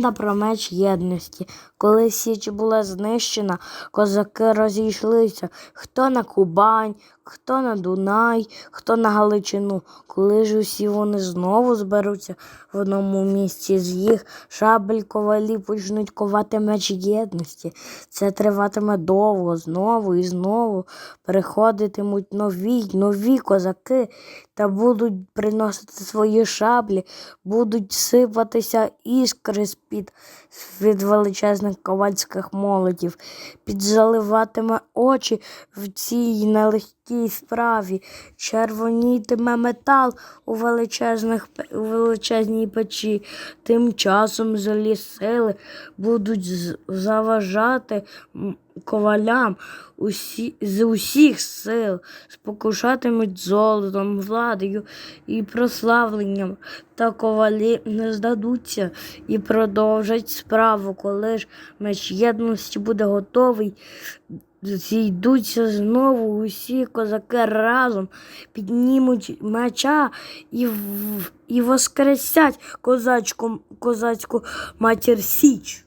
Про меч єдності. Коли Січ була знищена, козаки розійшлися хто на Кубань, хто на Дунай, хто на Галичину. Коли ж усі вони знову зберуться в одному місці, з їх шабель ковалі почнуть ковати меч єдності. Це триватиме довго, знову і знову приходитимуть нові нові козаки та будуть приносити свої шаблі, будуть сипатися іскри з-під від величезних ковальських молотів, підзаливатиме очі в цій нелегкій справі, червонітиме метал у величезних у величезній печі. Тим часом злі сили будуть заважати ковалям усі, з усіх сил, спокушатимуть золотом, владою і прославленням. Та ковалі не здадуться і продовжать справу, коли ж меч єдності буде готовий. Зійдуться знову усі козаки разом, піднімуть меча і, і воскресять козачку, козацьку матір Січ.